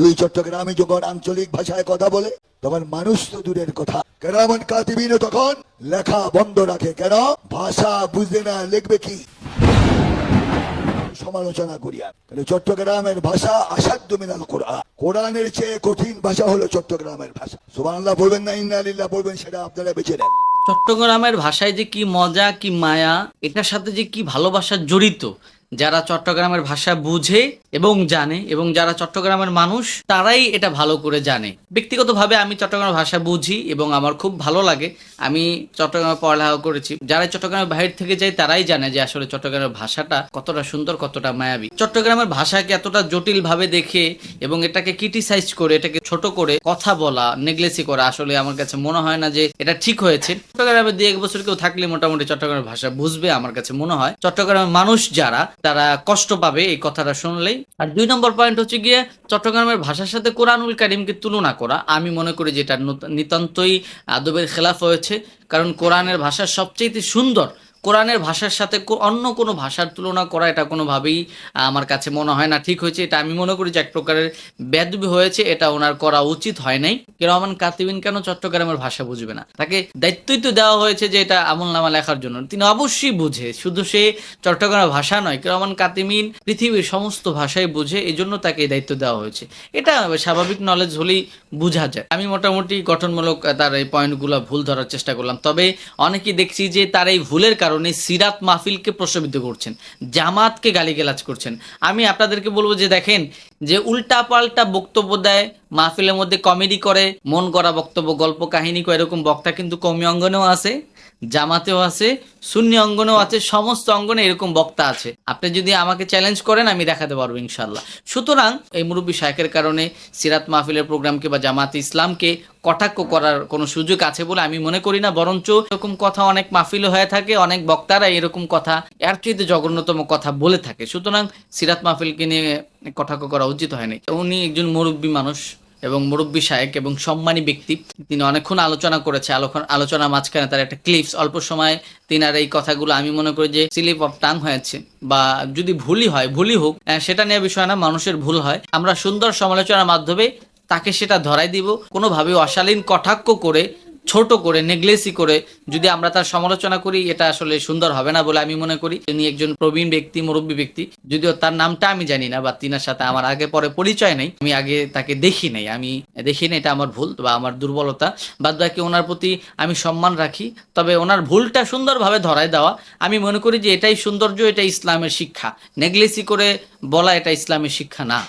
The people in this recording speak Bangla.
দুই চট্টগ্রামে যখন আঞ্চলিক ভাষায় কথা বলে তখন মানুষ তো দূরের কথা। কেরামন কাতিবিনও তখন লেখা বন্ধ রাখে। কেন? ভাষা বুঝে না, লিখবে কি? সমালোচনা করিয়া। কিন্তু চট্টগ্রামের ভাষা আসাধ্য মিনাল কোরআন। কোরআনের চেয়ে কঠিন ভাষা হলো চট্টগ্রামের ভাষা। সুবহানাল্লাহ বলবেন না, ইন্না লিল্লাহ বলবেন সেটা আপনারা বেছে নেন। চট্টগ্রামের ভাষায় যে কি মজা, কি মায়া, এটার সাথে যে কি ভালোবাসা জড়িত, যারা চট্টগ্রামের ভাষা বুঝে এবং জানে, এবং যারা চট্টগ্রামের মানুষ, তারাই এটা ভালো করে জানে। ব্যক্তিগতভাবে আমি চট্টগ্রামের ভাষা বুঝি এবং আমার খুব ভালো লাগে। আমি চট্টগ্রামে পড়ালেখা করেছি। যারা চট্টগ্রামের বাইরে থেকে যায়, তারাই জানে যে আসলে চট্টগ্রামের ভাষাটা কতটা সুন্দর, কতটা মায়াবী। চট্টগ্রামের ভাষাকে এতটা জটিল ভাবে দেখে এবং এটাকে ক্রিটিসাইজ করে, এটাকে ছোট করে কথা বলা নেগলেসি করা আসলে আমার কাছে মনে হয় না যে এটা ঠিক হয়েছে। চট্টগ্রামে দু এক বছর কেউ থাকলে মোটামুটি চট্টগ্রামের ভাষা বুঝবে, আমার কাছে মনে হয়। চট্টগ্রামের মানুষ যারা, তারা কষ্ট পাবে এই কথাটা শুনলেই। আর দুই নম্বর পয়েন্ট হচ্ছে গিয়ে চট্টগ্রামের ভাষার সাথে কোরআনুল কারিমকে তুলনা করা। আমি মনে করি যে এটা নত- নিতান্তই আদবের খেলাফ হয়েছে, কারণ কোরআনের ভাষা সবচেয়ে সুন্দর কোরআনের ভাষার সাথে অন্য কোনো ভাষার তুলনা করা এটা কোনোভাবেই আমার কাছে মনে হয় না ঠিক হয়েছে। এটা আমি মনে করি যে এক প্রকারের বেদবি হয়েছে, এটা ওনার করা উচিত হয় নাই। রহমান কাতিবিন কেন চট্টগ্রামের ভাষা বুঝবে না? তাকে দায়িত্বই তো দেওয়া হয়েছে যে এটা আমল নামা লেখার জন্য। তিনি অবশ্যই বুঝে, শুধু সে চট্টগ্রামের ভাষা নয় রহমান কাতিমিন পৃথিবীর সমস্ত ভাষাই বুঝে এই জন্য তাকে দায়িত্ব দেওয়া হয়েছে। এটা স্বাভাবিক নলেজ হলেই বোঝা যায়। আমি মোটামুটি গঠনমূলক তার এই পয়েন্টগুলো ভুল ধরার চেষ্টা করলাম। তবে অনেকেই দেখছি যে তার এই ভুলের কারণে সিরাত মাহফিলকে প্রশ্নবিদ্ধ করছেন, জামাতকে গালিগালাজ করছেন। আমি আপনাদেরকে বলব যে দেখেন, যে উল্টা পাল্টা বক্তব্য দেয়, মাহফিলের মধ্যে কমেডি করে, মন করা বক্তব্য, গল্প কাহিনী এরকম বক্তা কিন্তু কমি অঙ্গনেও আছে। জামাতেও আছে, সুন্নি অঙ্গনেও আছে, সমস্ত অঙ্গনে এরকম বক্তা আছে। আপনি যদি আমাকে চ্যালেঞ্জ করেন, আমি দেখাতে পারব ইনশাল্লাহ সুতরাং এই মুরব্বী শাহের কারণে সিরাত মাহফিলের প্রোগ্রামকে বা জামাত ইসলামকে কটাক্ষ করার কোনো সুযোগ আছে বলে আমি মনে করি না, বরঞ্চ এরকম কথা অনেক মাহফিল হয়ে থাকে, অনেক বক্তারা এরকম কথা, এর চেয়ে জঘন্যতম কথা বলে থাকে। সুতরাং সিরাত মাহফিলকে নিয়ে কটাক্ষ করা উচিত হয়নি। উনি একজন মুরব্বী মানুষ। এবং মুরব্বী শায়েক এবং সম্মানী ব্যক্তি, তিনি অনেকক্ষণ আলোচনা করেছে। আলোচনা আলোচনা মাঝখানে তার একটা ক্লিপস অল্প সময় তিনার এই কথাগুলো আমি মনে করি যে স্লিপ অফ টাং হয়েছে। বা যদি ভুলই হয়, ভুলই হোক সেটা নিয়ে বিষয় না, মানুষের ভুল হয়। আমরা সুন্দর সমালোচনার মাধ্যমে তাকে সেটা ধরাই দিব। কোনোভাবে অশালীন কটাক্ষ করে ছোট করে, নেগলেসি করে যদি আমরা তার সমালোচনা করি, এটা আসলে সুন্দর হবে না বলে আমি মনে করি। তিনি একজন প্রবীণ ব্যক্তি, মুরব্বী ব্যক্তি। যদিও তার নামটা আমি জানি না বা তিনার সাথে আমার আগে পরে পরিচয় নেই। আমি আগে তাকে দেখি নাই। আমি দেখি না এটা আমার ভুল বা আমার দুর্বলতা। বাদ বাকি ওনার প্রতি আমি সম্মান রাখি। তবে ওনার ভুলটা সুন্দরভাবে ধরায় দেওয়া। আমি মনে করি যে এটাই সৌন্দর্য এটা ইসলামের শিক্ষা। নেগলেসি করে বলা এটা ইসলামের শিক্ষা না।